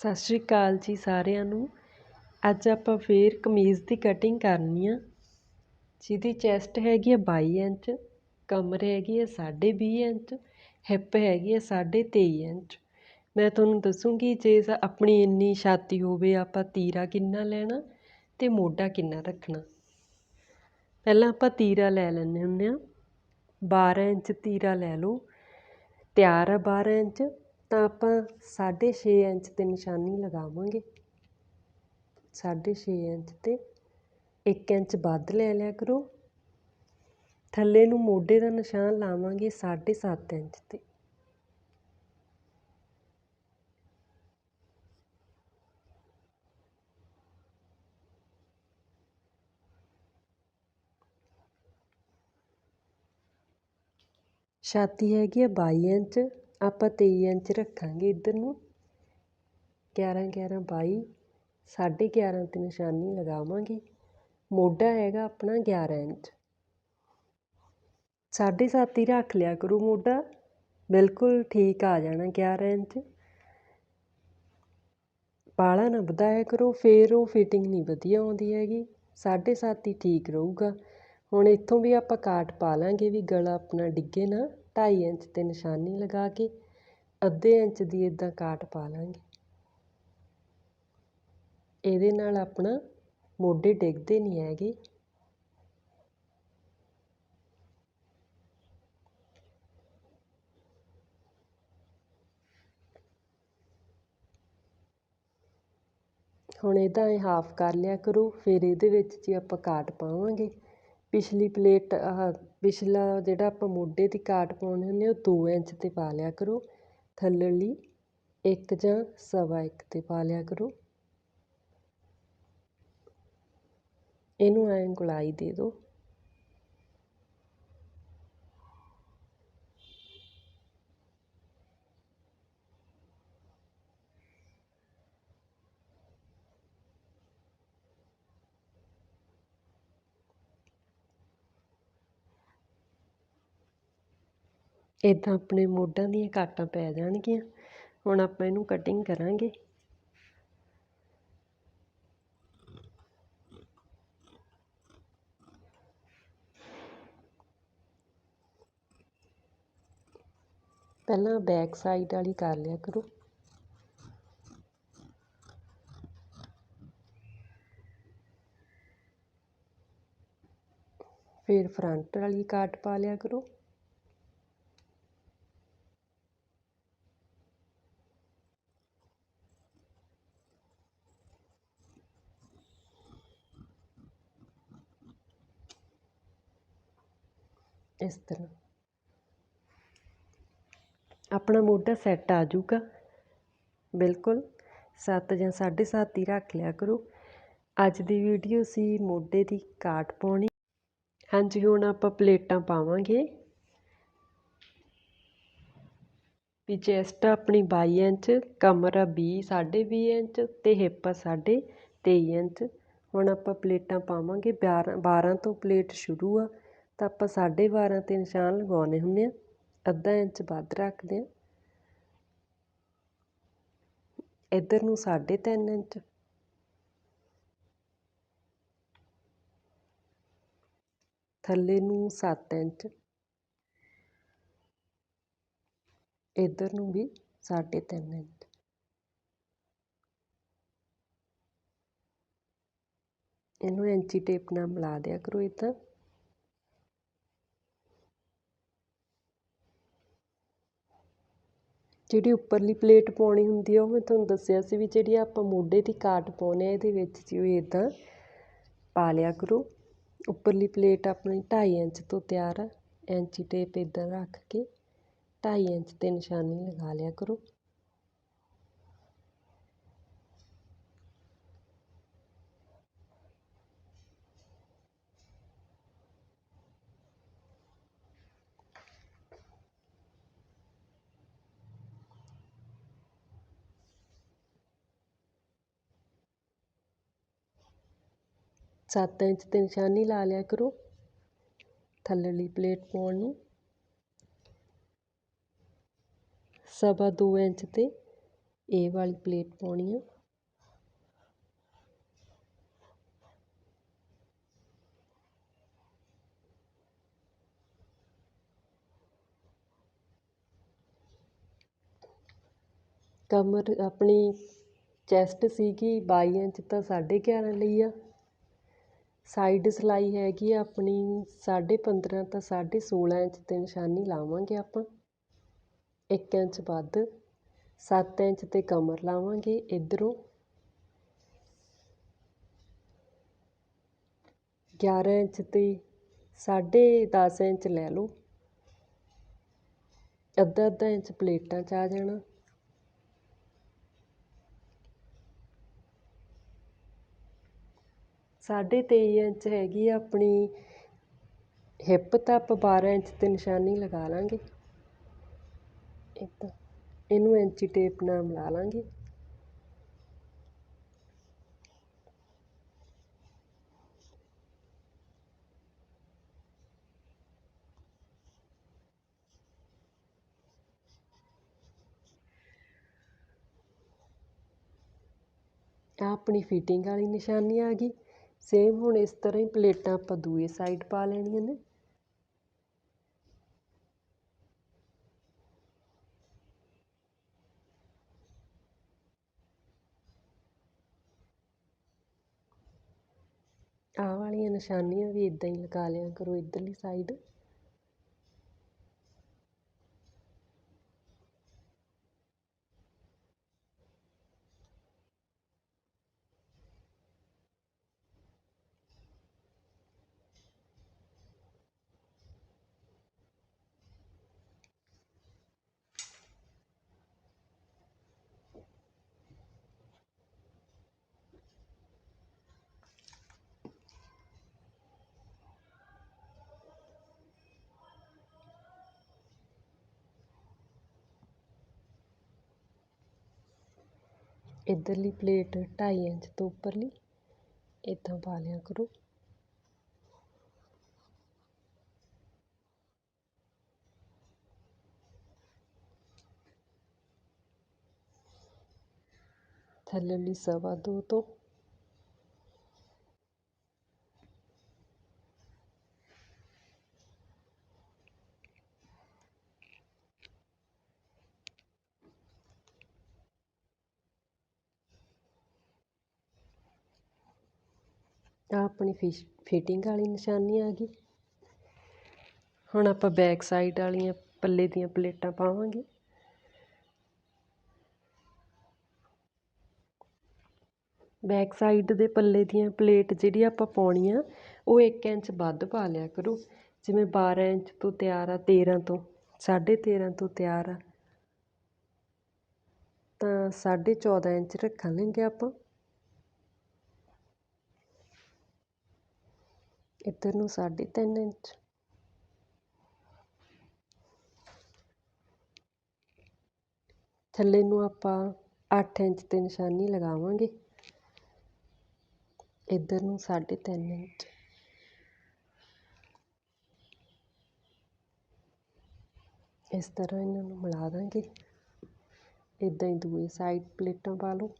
ਸਤਿ ਸ਼੍ਰੀ ਅਕਾਲ ਜੀ ਸਾਰਿਆਂ ਨੂੰ। ਅੱਜ ਆਪਾਂ ਫੇਰ ਕਮੀਜ਼ ਦੀ ਕਟਿੰਗ ਕਰਨੀ ਆ। ਜਿਹਦੀ ਚੈਸਟ ਹੈਗੀ ਆ 22 ਇੰਚ, ਕਮਰ ਹੈਗੀ ਆ 20.5 ਇੰਚ ਹਿੱਪ ਹੈਗੀ ਆ 23.5 ਇੰਚ। ਮੈਂ ਤੁਹਾਨੂੰ ਦੱਸੂਗੀ ਜੇ ਆਪਣੀ ਇੰਨੀ ਛਾਤੀ ਹੋਵੇ ਆਪਾਂ ਤੀਰਾ ਕਿੰਨਾ ਲੈਣਾ ਤੇ ਮੋਢਾ ਕਿੰਨਾ ਰੱਖਣਾ। ਪਹਿਲਾਂ ਆਪਾਂ ਤੀਰਾ ਲੈ ਲੈਂਦੇ ਹੁੰਦੇ ਆ। 12 ਇੰਚ ਤੀਰਾ ਲੈ ਲਓ। ਤਿਆਰ ਆ 12 ਇੰਚ। ਤਾਂ ਆਪਾਂ 6.5 ਇੰਚ 'ਤੇ ਨਿਸ਼ਾਨੀ ਲਗਾਵਾਂਗੇ। 6.5 ਇੰਚ 'ਤੇ ਇੱਕ ਇੰਚ ਵੱਧ ਲੈ ਲਿਆ ਕਰੋ। ਥੱਲੇ ਨੂੰ ਮੋਢੇ ਦਾ ਨਿਸ਼ਾਨ ਲਾਵਾਂਗੇ 7.5 ਇੰਚ 'ਤੇ। ਛਾਤੀ ਹੈਗੀ ਆ ਬਾਈ ਇੰਚ। ਆਪਾਂ ਤੇਈ ਇੰਚ ਰੱਖਾਂਗੇ ਇੱਧਰ ਨੂੰ। 11 11 22 ਸਾਢੇ 11 ਤੇ ਨਿਸ਼ਾਨੀ ਲਗਾਵਾਂਗੇ। ਮੋਢਾ ਹੈਗਾ ਆਪਣਾ 11 ਇੰਚ। ਸਾਢੇ ਸੱਤ ਹੀ ਰੱਖ ਲਿਆ ਕਰੋ ਮੋਢਾ। ਬਿਲਕੁਲ ਠੀਕ ਆ ਜਾਣਾ 11 ਇੰਚ। ਬਾਲਾ ਨਾ ਵਧਾਇਆ ਕਰੋ, ਫੇਰ ਉਹ ਫਿਟਿੰਗ ਨਹੀਂ ਵਧੀਆ ਆਉਂਦੀ ਹੈਗੀ। ਸਾਢੇ ਸੱਤ ਹੀ ਠੀਕ ਰਹੂਗਾ। ਹੁਣ ਇੱਥੋਂ ਵੀ ਆਪਾਂ ਕਾਟ ਪਾ ਲਾਂਗੇ ਵੀ ਗਲਾ ਆਪਣਾ ਡਿੱਗੇ ਨਾ 2.5 ਇੰਚ 'ਤੇ ਨਿਸ਼ਾਨੀ ਲਗਾ ਕੇ। ਅੱਧੇ ਇੰਚ ਦੀ ਇੱਦਾਂ ਕਾਟ ਪਾ ਲਾਂਗੇ। ਇਹਦੇ ਨਾਲ ਆਪਣਾ ਮੋਢੇ ਡਿੱਗਦੇ ਨਹੀਂ ਹੈਗੇ। ਹੁਣ ਇਹਦਾ ਇਹ ਹਾਫ ਕਰ ਲਿਆ ਕਰੋ, ਫਿਰ ਇਹਦੇ ਵਿੱਚ ਜੀ ਆਪਾਂ ਕਾਟ ਪਾਵਾਂਗੇ, ਪਿਛਲੀ ਪਲੇਟ, ਆਹ ਪਿਛਲਾ ਜਿਹੜਾ ਆਪਾਂ ਮੋਢੇ ਦੀ ਕਾਟ ਪਾਉਣੇ ਹੁੰਦੇ ਉਹ 2 ਇੰਚ 'ਤੇ ਪਾ ਲਿਆ ਕਰੋ। ਥੱਲੜੀ ਇੱਕ ਜਾਂ ਸਵਾ ਇੱਕ 'ਤੇ ਪਾ ਲਿਆ ਕਰੋ। ਇਹਨੂੰ ਐਂ ਗੁਲਾਈ ਦੇ ਦਿਓ ਇੱਦਾਂ ਆਪਣੇ ਮੋਢਾਂ ਦੀਆਂ ਕਾਟਾਂ ਪੈ ਜਾਣਗੀਆਂ। ਹੁਣ ਆਪਾਂ ਇਹਨੂੰ ਕਟਿੰਗ ਕਰਾਂਗੇ। ਪਹਿਲਾਂ ਬੈਕ ਸਾਈਡ ਵਾਲੀ ਕਰ ਲਿਆ ਕਰੋ। ਫਿਰ ਫਰੰਟ ਵਾਲੀ ਕਾਟ ਪਾ ਲਿਆ ਕਰੋ। ਇਸ ਤਰ੍ਹਾਂ। ਆਪਣਾ ਮੋਢਾ ਸੈੱਟ ਆ ਜਾਊਗਾ। ਬਿਲਕੁਲ। 7 ਜਾਂ 7.5 ਹੀ ਰੱਖ ਲਿਆ ਕਰੋ। ਅੱਜ ਦੀ ਵੀਡੀਓ ਸੀ ਮੋਢੇ ਦੀ ਕਾਟ ਪਾਉਣੀ। ਹਾਂਜੀ, ਹੁਣ ਆਪਾਂ ਪਲੇਟਾਂ ਪਾਵਾਂਗੇ। ਵੀ ਚੈਸਟ ਆਪਣੀ 22 ਇੰਚ, ਕਮਰ ਆ 20 20.5 ਇੰਚ ਤੇ ਹਿੱਪ ਆ 23 ਇੰਚ। ਹੁਣ ਆਪਾਂ ਪਲੇਟਾਂ ਪਾਵਾਂਗੇ। 12 ਤੋਂ ਪਲੇਟ ਸ਼ੁਰੂ ਆ। ਤਾਂ ਆਪਾਂ 12.5 ਤੇ ਨਿਸ਼ਾਨ ਲਗਾਉਂਦੇ ਹੁੰਦੇ ਹਾਂ। ਅੱਧਾ ਇੰਚ ਵੱਧ ਰੱਖਦੇ ਹਾਂ। ਇੱਧਰ ਨੂੰ 3.5 ਇੰਚ। ਥੱਲੇ ਨੂੰ 7 ਇੰਚ। ਇੱਧਰ ਨੂੰ ਵੀ 3.5 ਇੰਚ। ਇਹਨੂੰ ਇੰਚੀ ਟੇਪ ਨਾਲ ਮਿਲਾ ਦਿਆ ਕਰੋ ਇਦਾਂ। ਜਿਹੜੀ ਉੱਪਰਲੀ ਪਲੇਟ ਪਾਉਣੀ ਹੁੰਦੀ ਆ, ਉਹ ਮੈਂ ਤੁਹਾਨੂੰ ਦੱਸਿਆ ਸੀ ਵੀ ਜਿਹੜੀ ਆਪਾਂ ਮੋਢੇ ਦੀ ਕਾਟ ਪਾਉਂਦੇ ਹਾਂ ਇਹਦੇ ਵਿੱਚ ਜਿਵੇਂ ਇੱਦਾਂ ਪਾ ਲਿਆ ਕਰੋ। ਉੱਪਰਲੀ ਪਲੇਟ ਆਪਣੀ ਢਾਈ ਇੰਚ ਤੋਂ ਤਿਆਰ ਆ। ਇੰਚੀ ਟੇਪ ਇੱਦਾਂ ਰੱਖ ਕੇ ਢਾਈ ਇੰਚ 'ਤੇ ਨਿਸ਼ਾਨੀ ਲਗਾ ਲਿਆ ਕਰੋ। ਸੱਤ ਇੰਚ 'ਤੇ ਨਿਸ਼ਾਨੀ ਲਾ ਲਿਆ ਕਰੋ। ਥੱਲੜੀ ਪਲੇਟ ਪਾਉਣ ਨੂੰ। ਸਵਾ ਦੋ ਇੰਚ 'ਤੇ ਇਹ ਵਾਲੀ ਪਲੇਟ ਪਾਉਣੀ ਆ। ਕਮਰ ਆਪਣੀ ਚੈਸਟ ਸੀਗੀ ਬਾਈ ਇੰਚ ਤਾਂ 11.5 ਲਈ ਆ। ਸਾਈਡ ਸਿਲਾਈ ਹੈਗੀ ਆ ਆਪਣੀ 15.5 ਤਾਂ 16.5 ਇੰਚ ਤੇ ਨਿਸ਼ਾਨੀ ਲਾਵਾਂਗੇ ਆਪਾਂ। ਇੱਕ ਇੰਚ ਵੱਧ, ਸੱਤ ਇੰਚ ਤੇ ਕਮਰ ਲਾਵਾਂਗੇ ਇਧਰੋਂ। 11 ਇੰਚ ਤੇ 10.5 ਇੰਚ ਲੈ ਲਓ। ਅੱਧਾ ਅੱਧਾ ਇੰਚ ਪਲੇਟਾਂ 'ਚ ਆ ਜਾਣਾ। ਸਾਢੇ ਤੇਈ ਇੰਚ ਹੈਗੀ ਆ, ਆਪਣੀ ਹਿੱਪ ਤਾਂ ਆਪਾਂ 12 ਇੰਚ ਤੇ ਨਿਸ਼ਾਨੀ ਲਗਾ ਲਾਂਗੇ। ਇੱਦਾਂ ਇਹਨੂੰ ਇੰਚੀ ਟੇਪ ਨਾਲ ਮਿਲਾ ਲਾਂਗੇ। ਆ ਆਪਣੀ ਫਿਟਿੰਗ ਵਾਲੀ ਨਿਸ਼ਾਨੀ ਆ ਗਈ। ਸੇਮ ਹੁਣ ਇਸ ਤਰ੍ਹਾਂ ਹੀ ਪਲੇਟਾਂ ਆਪਾਂ ਦੂਏ ਸਾਈਡ ਪਾ ਲੈਣੀਆਂ ਨੇ। ਆਹ ਵਾਲੀਆਂ ਨਿਸ਼ਾਨੀਆਂ ਵੀ ਇਦਾਂ ਹੀ ਲਗਾ ਲਿਆ ਕਰੋ ਇੱਧਰਲੀ ਸਾਈਡ ਇੱਧਰਲੀ ਪਲੇਟ ਢਾਈ ਇੰਚ ਤੋਂ ਉੱਪਰਲੀ ਇੱਦਾਂ ਪਾ ਲਿਆ ਕਰੋ। ਥੱਲੇਲੀ ਸਵਾ ਦੋ ਤੋਂ ਆ ਆਪਣੀ ਫਿਸ਼ ਫਿਟਿੰਗ ਵਾਲੀ ਨਿਸ਼ਾਨੀ ਆ ਗਈ। ਹੁਣ ਆਪਾਂ ਬੈਕ ਸਾਈਡ ਵਾਲੀਆਂ ਪੱਲੇ ਦੀਆਂ ਪਲੇਟਾਂ ਪਾਵਾਂਗੇ। ਬੈਕ ਸਾਈਡ ਦੇ ਪੱਲੇ ਦੀਆਂ ਪਲੇਟ ਜਿਹੜੀ ਆਪਾਂ ਪਾਉਣੀ ਆ, ਉਹ 1 ਇੰਚ ਵੱਧ ਪਾ ਲਿਆ ਕਰੋ। ਜਿਵੇਂ 12 ਇੰਚ ਤੋਂ ਤਿਆਰ ਆ 13 ਤੋਂ 13.5 ਤੋਂ ਤਿਆਰ ਆ। ਤਾਂ 14.5 ਇੰਚ ਰੱਖਾਂਗੇ ਆਪਾਂ। ਇੱਧਰ ਨੂੰ 3.5 ਇੰਚ। ਥੱਲੇ ਨੂੰ ਆਪਾਂ 8 ਇੰਚ ਤੇ ਨਿਸ਼ਾਨੀ ਲਗਾਵਾਂਗੇ। ਇੱਧਰ ਨੂੰ 3.5 ਇੰਚ। ਇਸ ਤਰ੍ਹਾਂ ਇਹਨਾਂ ਨੂੰ ਮਿਲਾ ਦਾਂਗੇ। ਇਦਾਂ ਹੀ ਦੂਏ ਸਾਈਡ ਪਲੇਟਾਂ ਪਾ ਲਓ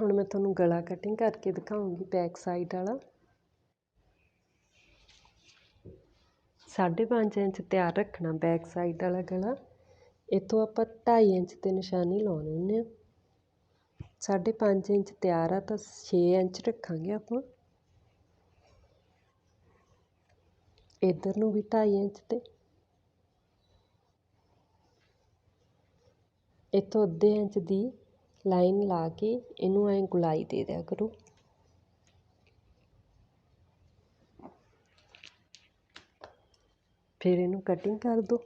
ਹੁਣ ਮੈਂ ਤੁਹਾਨੂੰ ਗਲਾ ਕਟਿੰਗ ਕਰਕੇ ਦਿਖਾਉਂਗੀ ਬੈਕ ਸਾਈਡ ਵਾਲਾ। ਸਾਢੇ ਪੰਜ ਇੰਚ ਤਿਆਰ ਰੱਖਣਾ ਬੈਕ ਸਾਈਡ ਵਾਲਾ ਗਲਾ। ਇੱਥੋਂ ਆਪਾਂ 2.5 ਇੰਚ ਤੇ ਨਿਸ਼ਾਨੀ ਲਾਉਣੀ ਹੁੰਦੇ ਆ ਸਾਢੇ ਪੰਜ ਇੰਚ ਤਿਆਰ ਆ ਤਾਂ 6 ਇੰਚ ਰੱਖਾਂਗੇ ਆਪਾਂ। ਇੱਧਰ ਨੂੰ ਵੀ 2.5 ਇੰਚ ਤੇ। ਇੱਥੋਂ ਅੱਧੇ ਇੰਚ ਦੀ ਲਾਈਨ ਲਾ ਕੇ ਇਹਨੂੰ ਐਂ ਗੁਲਾਈ ਦੇ ਦਿਆ ਕਰੋ। ਫਿਰ ਇਹਨੂੰ ਕਟਿੰਗ ਕਰ ਦਿਓ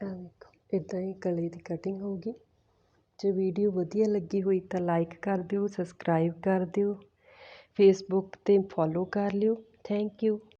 ਆ ਦੇਖੋ ਇੱਦਾਂ ਹੀ ਗਲੇ ਦੀ ਕਟਿੰਗ ਹੋਊਗੀ ਜੇ ਵੀਡੀਓ ਵਧੀਆ ਲੱਗੀ ਹੋਈ ਤਾਂ ਲਾਈਕ ਕਰ ਦਿਓ, ਸਬਸਕ੍ਰਾਈਬ ਕਰ ਦਿਓ ਫੇਸਬੁੱਕ 'ਤੇ ਫੋਲੋ ਕਰ ਲਿਓ। Thank you